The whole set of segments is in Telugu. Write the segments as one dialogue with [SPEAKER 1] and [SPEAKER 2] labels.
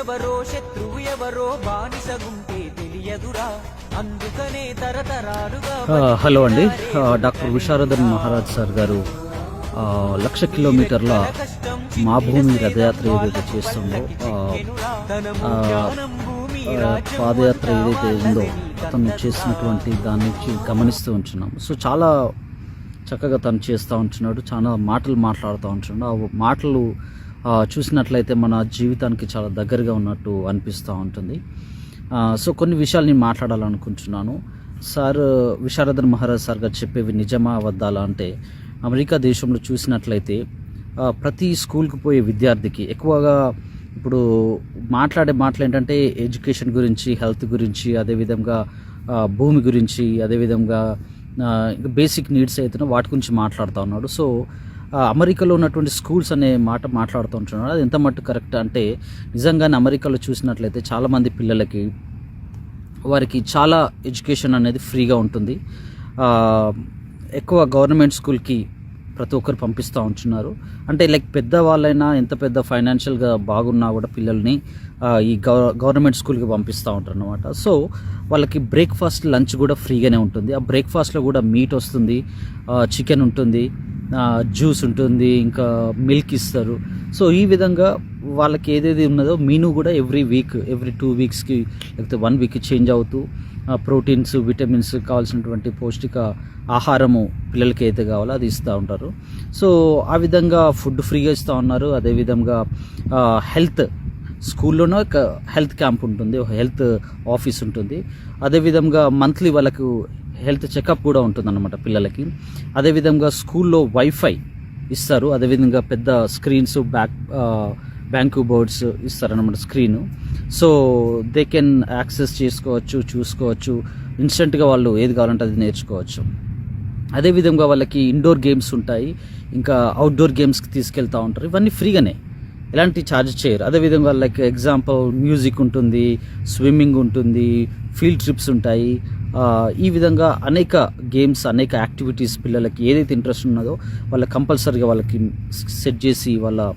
[SPEAKER 1] ఎవరో శత్రువు ఎవరో బానిసగుంటే తెలియదురా. అందుకనే తరతరాలుగా
[SPEAKER 2] హలో అండి. డాక్టర్ విశారదన్ మహారాజ్ సార్ గారు లక్ష కిలోమీటర్ల మా భూమి రథయాత్ర ఏదైతే చేస్తుందో పాదయాత్ర ఏదైతే ఉందో అతను చేసినటువంటి దాని నుంచి గమనిస్తూ ఉంటున్నాం. సో చాలా చక్కగా తను చేస్తూ ఉంటున్నాడు చాలా మాటలు మాట్లాడుతూ ఉంటున్నాడు. ఆ మాటలు చూసినట్లయితే మన జీవితానికి చాలా దగ్గరగా ఉన్నట్టు అనిపిస్తూ ఉంటుంది. సో కొన్ని విషయాలు నేను మాట్లాడాలనుకుంటున్నాను. సార్ విశారదన్ మహారాజ్ సార్ గారు చెప్పేవి నిజమా అబద్ధాలా అంటే అమెరికా దేశంలో చూసినట్లయితే ప్రతి స్కూల్కి పోయే విద్యార్థికి ఎక్కువగా ఇప్పుడు మాట్లాడే మాటలు ఏంటంటే ఎడ్యుకేషన్ గురించి హెల్త్ గురించి అదేవిధంగా భూమి గురించి అదేవిధంగా బేసిక్ నీడ్స్ అయితేనో వాటి గురించి మాట్లాడుతూ ఉన్నాడు. సో అమెరికాలో ఉన్నటువంటి స్కూల్స్ అనే మాట మాట్లాడుతూ ఉంటున్నాడు అది ఎంత మట్టు కరెక్ట్ అంటే నిజంగానే అమెరికాలో చూసినట్లయితే చాలామంది పిల్లలకి వారికి చాలా ఎడ్యుకేషన్ అనేది ఫ్రీగా ఉంటుంది. ఎక్కువ గవర్నమెంట్ స్కూల్కి ప్రతి ఒక్కరు పంపిస్తూ ఉంటున్నారు. అంటే లైక్ పెద్ద వాళ్ళైనా ఎంత పెద్ద ఫైనాన్షియల్గా బాగున్నా కూడా పిల్లల్ని ఈ గవ గవర్నమెంట్ స్కూల్కి పంపిస్తూ ఉంటారు అనమాట సో వాళ్ళకి బ్రేక్ఫాస్ట్ లంచ్ కూడా ఫ్రీగానే ఉంటుంది. ఆ బ్రేక్ఫాస్ట్లో కూడా మీట్ వస్తుంది చికెన్ ఉంటుంది జ్యూస్ ఉంటుంది ఇంకా మిల్క్ ఇస్తారు. సో ఈ విధంగా వాళ్ళకి ఏదేది ఉన్నదో మీను కూడా ఎవ్రీ వీక్ ఎవ్రీ టూ వీక్స్కి లేకపోతే వన్ వీక్ చేంజ్ అవుతూ ప్రోటీన్స్ విటమిన్స్ కావాల్సినటువంటి పౌష్టిక ఆహారము పిల్లలకి అయితే కావాలో అది ఇస్తూ ఉంటారు. సో ఆ విధంగా ఫుడ్ ఫ్రీగా ఇస్తూ ఉన్నారు. అదేవిధంగా హెల్త్ స్కూల్లోనే ఒక హెల్త్ క్యాంప్ ఉంటుంది ఒక హెల్త్ ఆఫీస్ ఉంటుంది. అదేవిధంగా మంత్లీ వాళ్ళకు హెల్త్ చెకప్ కూడా ఉంటుందన్నమాట పిల్లలకి. అదేవిధంగా స్కూల్లో వైఫై ఇస్తారు. అదేవిధంగా పెద్ద screens back bank boards ఇస్తారన్నమాట screen. So they can access చేసుకోవచ్చు చూసుకోవచ్చు. ఇన్స్టెంట్గా వాళ్ళు ఏది కావాలంటే అది నేర్చుకోవచ్చు. అదేవిధంగా వాళ్ళకి ఇండోర్ గేమ్స్ ఉంటాయి. ఇంకా అవుట్డోర్ గేమ్స్కి తీసుకెళ్తూ ఉంటారు. ఇవన్నీ ఫ్రీగానే. ఎలాంటి ఛార్జ్ చేయరు. అదేవిధంగా లైక్ ఎగ్జాంపుల్ మ్యూజిక్ ఉంటుంది స్విమ్మింగ్ ఉంటుంది ఫీల్డ్ ట్రిప్స్ ఉంటాయి. ఈ విధంగా అనేక గేమ్స్ అనేక యాక్టివిటీస్ పిల్లలకి ఏదైతే ఇంట్రెస్ట్ ఉన్నదో వాళ్ళకి కంపల్సరీగా వాళ్ళకి సెట్ చేసి వాళ్ళ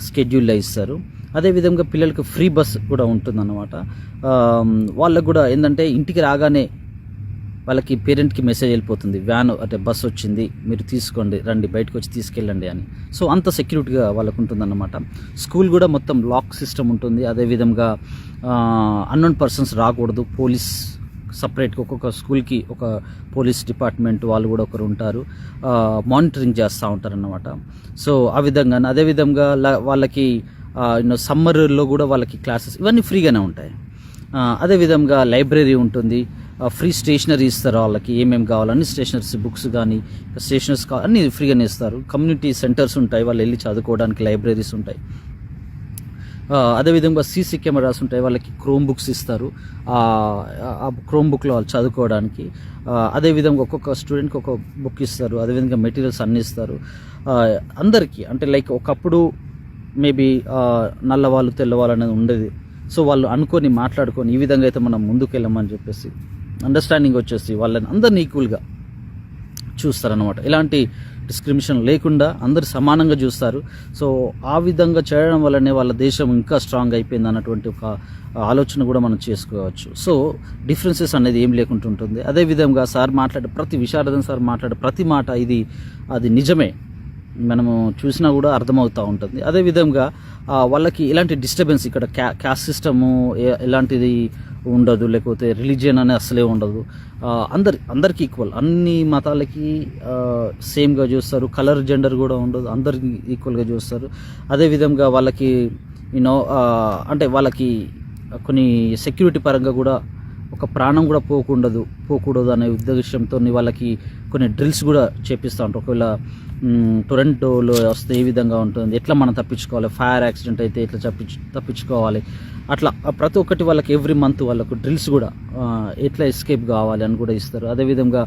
[SPEAKER 2] స్కెడ్యూల్లో ఇస్తారు. అదేవిధంగా పిల్లలకు ఫ్రీ బస్ కూడా ఉంటుందన్నమాట. వాళ్ళకు కూడా ఏంటంటే ఇంటికి రాగానే వాళ్ళకి పేరెంట్కి మెసేజ్ వెళ్ళిపోతుంది. వ్యాన్ అంటే బస్ వచ్చింది మీరు తీసుకోండి రండి బయటకు వచ్చి తీసుకెళ్ళండి అని. సో అంత సెక్యూరిటీగా వాళ్ళకు ఉంటుందన్నమాట. స్కూల్ కూడా మొత్తం లాక్ సిస్టమ్ ఉంటుంది. అదేవిధంగా అన్నోన్ పర్సన్స్ రాకూడదు. పోలీస్ సపరేట్గా ఒక్కొక్క స్కూల్కి ఒక పోలీస్ డిపార్ట్మెంట్ వాళ్ళు కూడా ఒకరు ఉంటారు. మానిటరింగ్ చేస్తూ ఉంటారన్నమాట. సో ఆ విధంగా అదేవిధంగా వాళ్ళకి వాళ్ళకి సమ్మర్లో కూడా వాళ్ళకి క్లాసెస్ ఇవన్నీ ఫ్రీగానే ఉంటాయి. అదేవిధంగా లైబ్రరీ ఉంటుంది. ఫ్రీ స్టేషనరీ ఇస్తారు వాళ్ళకి ఏమేమి కావాలని స్టేషనరీస్ బుక్స్ కానీ స్టేషనరీస్ కావాలి అన్నీ ఫ్రీగానే ఇస్తారు. కమ్యూనిటీ సెంటర్స్ ఉంటాయి వాళ్ళు వెళ్ళి చదువుకోవడానికి లైబ్రరీస్ ఉంటాయి. అదేవిధంగా సీసీ కెమెరాస్ ఉంటాయి వాళ్ళకి క్రోమ్ బుక్స్ ఇస్తారు. ఆ క్రోమ్ బుక్లో వాళ్ళు చదువుకోవడానికి. అదేవిధంగా ఒక్కొక్క స్టూడెంట్కి ఒక బుక్ ఇస్తారు అదేవిధంగా మెటీరియల్స్ అన్నీ ఇస్తారు. అందరికీ అంటే లైక్ ఒకప్పుడు మేబీ నల్లవాళ్ళు తెల్లవాళ్ళు అనేది ఉండేది. సో వాళ్ళు అనుకొని మాట్లాడుకొని ఈ విధంగా అయితే మనం ముందుకు వెళ్ళమని చెప్పేసి అండర్స్టాండింగ్ వచ్చేసి వాళ్ళని అందరినీ ఈక్వల్గా చూస్తారనమాట ఇలాంటి డిస్క్రిమినేషన్ లేకుండా అందరు సమానంగా చూస్తారు. సో ఆ విధంగా చేయడం వల్లనే వాళ్ళ దేశం ఇంకా స్ట్రాంగ్ అయిపోయింది అన్నటువంటి ఒక ఆలోచన కూడా మనం చేసుకోవచ్చు. సో డిఫరెన్సెస్ అనేది ఏం లేకుండా ఉంటుంది అదేవిధంగా సార్ మాట్లాడే ప్రతి విశారదన్ సార్ మాట్లాడే ప్రతి మాట ఇది అది నిజమే. మనము చూసినా కూడా అర్థమవుతూ ఉంటుంది. అదేవిధంగా వాళ్ళకి ఎలాంటి డిస్టర్బెన్స్ ఇక్కడ క్యా క్యాస్ట్ సిస్టము ఎలాంటిది ఉండదు లేకపోతే రిలీజియన్ అనే అసలే ఉండదు. అందరి అందరికి ఈక్వల్ అన్ని మతాలకి సేమ్గా చూస్తారు. కలర్ జెండర్ కూడా ఉండదు. అందరికి ఈక్వల్గా చూస్తారు. అదేవిధంగా వాళ్ళకి యూనో అంటే వాళ్ళకి కొన్ని సెక్యూరిటీ పరంగా కూడా ఒక ప్రాణం కూడా పోకుండదు పోకూడదు అనే ఉద్దేశంతో వాళ్ళకి కొన్ని డ్రిల్స్ కూడా చేపిస్తూ ఉంటారు ఒకవేళ టొరంటోలో వస్తే ఏ విధంగా ఉంటుంది ఎట్లా మనం తప్పించుకోవాలి ఫైర్ యాక్సిడెంట్ అయితే ఎట్లా తప్పించు తప్పించుకోవాలి అట్లా ప్రతి ఒక్కటి వాళ్ళకి ఎవ్రీ మంత్ వాళ్ళకు డ్రిల్స్ కూడా ఎట్లా ఎస్కేప్ కావాలి అని కూడా ఇస్తారు. అదేవిధంగా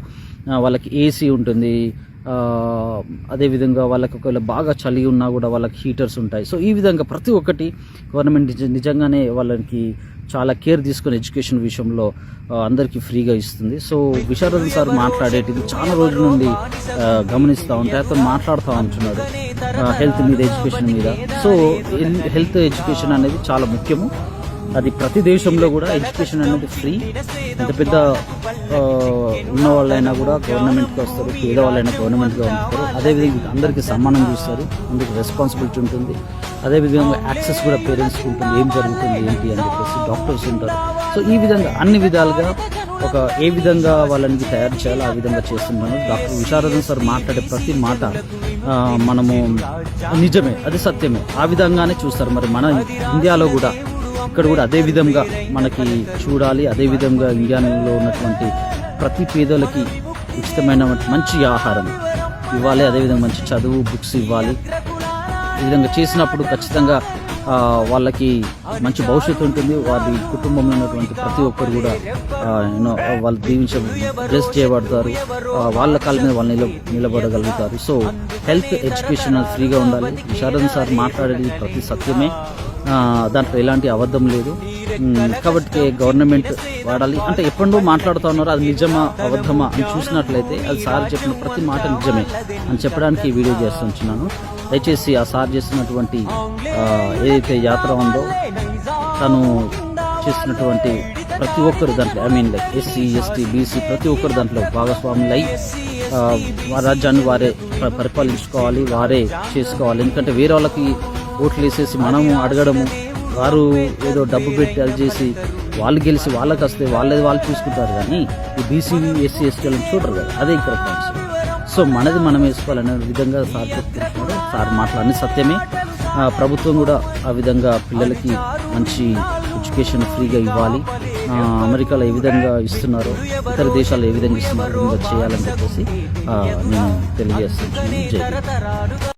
[SPEAKER 2] వాళ్ళకి ఏసీ ఉంటుంది అదేవిధంగా వాళ్ళకి ఒకవేళ బాగా చలి ఉన్నా కూడా వాళ్ళకి హీటర్స్ ఉంటాయి. సో ఈ విధంగా ప్రతి ఒక్కటి గవర్నమెంట్ నిజ- నిజంగానే వాళ్ళకి చాలా కేర్ తీసుకుని ఎడ్యుకేషన్ విషయంలో అందరికీ ఫ్రీగా ఇస్తుంది. సో విశారదన్ సార్ మాట్లాడేటిది చాలా రోజుల నుండి గమనిస్తూ ఉంటే అతను మాట్లాడుతూ ఉంటున్నాడు హెల్త్ మీద ఎడ్యుకేషన్ మీద. సో హెల్త్ ఎడ్యుకేషన్ అనేది చాలా ముఖ్యము. అది ప్రతి దేశంలో కూడా ఎడ్యుకేషన్ అనేది ఫ్రీ. ఎంత పెద్ద ఉన్న వాళ్ళైనా కూడా గవర్నమెంట్కి వస్తారు పేదవాళ్ళైనా గవర్నమెంట్గా ఉంటారు అదేవిధంగా అందరికీ సమానం చూస్తారు అందుకు రెస్పాన్సిబిలిటీ ఉంటుంది. అదేవిధంగా యాక్సెస్ కూడా పేరెంట్స్కి ఉంటుంది ఏం జరుగుతుంది ఏంటి అని చెప్పేసి డాక్టర్స్ ఉంటారు. సో ఈ విధంగా అన్ని విధాలుగా ఒక ఏ విధంగా వాళ్ళని తయారు చేయాలో ఆ విధంగా చేస్తున్నాను డాక్టర్ విశారదన్ సార్ మాట్లాడే ప్రతి మాట మనము నిజమే అది సత్యమే. ఆ విధంగానే చూస్తారు. మరి మన ఇండియాలో కూడా ఇక్కడ కూడా అదే విధంగా మనకి చూడాలి. అదే విధంగా ఇండియాలో ఉన్నటువంటి ప్రతి పేదలకి ఉచితమైన మంచి ఆహారం ఇవ్వాలి. అదేవిధంగా మంచి చదువు బుక్స్ ఇవ్వాలి. ఈ విధంగా చేసినప్పుడు ఖచ్చితంగా వాళ్ళకి మంచి భవిష్యత్తు ఉంటుంది. వారి కుటుంబంలో ఉన్నటువంటి ప్రతి ఒక్కరు కూడా యూనో వాళ్ళు దీవించ బ్లెస్ చేయబడతారు. వాళ్ళ కాళ్ళ మీద వాళ్ళు నిల నిలబడగలుగుతారు. సో హెల్త్ ఎడ్యుకేషన్ ఫ్రీగా ఉండాలి. శరణ్ సార్ మాట్లాడేది ప్రతి సత్యమే. దాంట్లో ఎలాంటి అబద్ధం లేదు. కాబట్టి గవర్నమెంట్ వాడాలి. అంటే ఎప్పుడు మాట్లాడుతూ ఉన్నారు అది నిజమా అబద్ధమా అని చూసినట్లయితే అది సార్ చెప్పిన ప్రతి మాట నిజమే అని చెప్పడానికి ఈ వీడియో చేస్తున్నాను దయచేసి ఆ సార్ చేస్తున్నటువంటి ఏదైతే యాత్ర ఉందో తను చేస్తున్నటువంటి ప్రతి ఒక్కరు దాంట్లో I mean like SC ST BC ప్రతి ఒక్కరు దాంట్లో భాగస్వాములు అయి వారి రాజ్యాన్ని వారే పరిపాలించుకోవాలి వారే చేసుకోవాలి. ఎందుకంటే వేరే వాళ్ళకి ఓట్లు వేసేసి మనము అడగడము. వారు ఏదో డబ్బు పెట్టి అది చేసి వాళ్ళు గెలిచి వాళ్ళకి వస్తే వాళ్ళది వాళ్ళు చూసుకుంటారు కానీ ఈ బీసీ ఎస్సీ ఎస్టీ వాళ్ళని చూడరు కదా. అదే ఇక్కడ పాయింట్స్ సో మనది మనం వేసుకోవాలనే విధంగా సార్ చెప్తున్నారు. సార్ మాట్లాడిన సత్యమే. ప్రభుత్వం కూడా ఆ విధంగా పిల్లలకి మంచి ఎడ్యుకేషన్ ఫ్రీగా ఇవ్వాలి. అమెరికాలో ఏ విధంగా ఇస్తున్నారో ఇతర దేశాల్లో ఏ విధంగా ఇస్తున్నారో చేయాలని చెప్పేసి నేను తెలియజేస్తున్నాను.